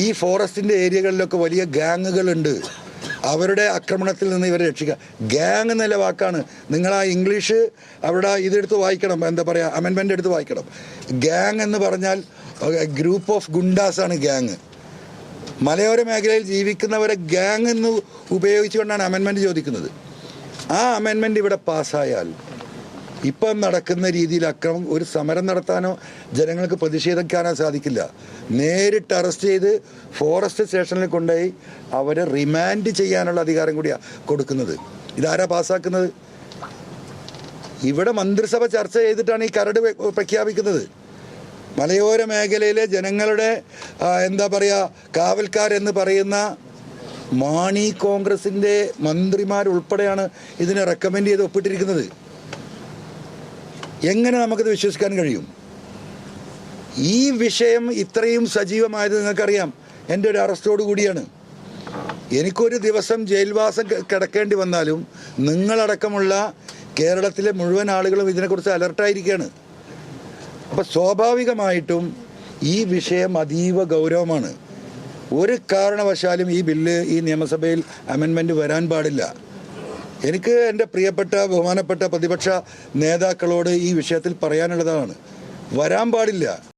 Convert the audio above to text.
ഈ ഫോറസ്റ്റിന്റെ ഏരിയകളിലൊക്കെ വലിയ ഗ്യാങ്ങുകളുണ്ട് അവരുടെ ആക്രമണത്തിൽ നിന്ന് ഇവരെ രക്ഷിക്കുക ഗ്യാങ് എന്നുള്ള വാക്കാണ്. നിങ്ങൾ ആ ഇംഗ്ലീഷ് അവിടെ ഇതെടുത്ത് വായിക്കണം. എന്താ പറയുക അമെൻമെന്റ് എടുത്ത് വായിക്കണം. ഗ്യാങ് എന്ന് പറഞ്ഞാൽ ഗ്രൂപ്പ് ഓഫ് ഗുണ്ടാസ് ആണ് ഗ്യാങ് മലയോര മേഖലയിൽ ജീവിക്കുന്നവരെ ഗ്യാങ് എന്ന് ഉപയോഗിച്ചുകൊണ്ടാണ് അമെൻമെന്റ് ചോദിക്കുന്നത്. ആ അമെൻമെന്റ് ഇവിടെ പാസ്സായാൽ ഇപ്പം നടക്കുന്ന രീതിയിൽ അക്രമം ഒരു സമരം നടത്താനോ ജനങ്ങൾക്ക് പ്രതിഷേധിക്കാനോ സാധിക്കില്ല. നേരിട്ട് അറസ്റ്റ് ചെയ്ത് ഫോറസ്റ്റ് സ്റ്റേഷനിൽ കൊണ്ടുപോയി അവരെ റിമാൻഡ് ചെയ്യാനുള്ള അധികാരം കൂടിയാണ് കൊടുക്കുന്നത്. ഇതാരാ പാസ്സാക്കുന്നത്? ഇവിടെ മന്ത്രിസഭ ചർച്ച ചെയ്തിട്ടാണ് ഈ കരട് പ്രഖ്യാപിക്കുന്നത്. മലയോര മേഖലയിലെ ജനങ്ങളുടെ എന്താ പറയുക കാവൽക്കാരെന്ന് പറയുന്ന മാണി കോൺഗ്രസിന്റെ മന്ത്രിമാരുൾപ്പെടെയാണ് ഇതിനെ റെക്കമെൻഡ് ചെയ്ത് ഒപ്പിട്ടിരിക്കുന്നത്. എങ്ങനെ നമുക്കത് വിശ്വസിക്കാൻ കഴിയും? ഈ വിഷയം ഇത്രയും സജീവമായത് നിങ്ങൾക്കറിയാം. എന്റെ ഒരു അറസ്റ്റോട് കൂടിയാണ്. എനിക്കൊരു ദിവസം ജയിൽവാസം കിടക്കേണ്ടി വന്നാലും നിങ്ങളടക്കമുള്ള കേരളത്തിലെ മുഴുവൻ ആളുകളും ഇതിനെക്കുറിച്ച് അലർട്ടായിരിക്കുകയാണ് അപ്പം സ്വാഭാവികമായിട്ടും ഈ വിഷയം അതീവ ഗൗരവമാണ്. ഒരു കാരണവശാലും ഈ ബില്ല് ഈ നിയമസഭയിൽ അമെൻമെന്റ് വരാൻ പാടില്ല. എനിക്ക് എന്റെ പ്രിയപ്പെട്ട ബഹുമാനപ്പെട്ട പ്രതിപക്ഷ നേതാക്കളോട് ഈ വിഷയത്തിൽ പറയാനുള്ളതാണ്. വരാൻ പാടില്ല.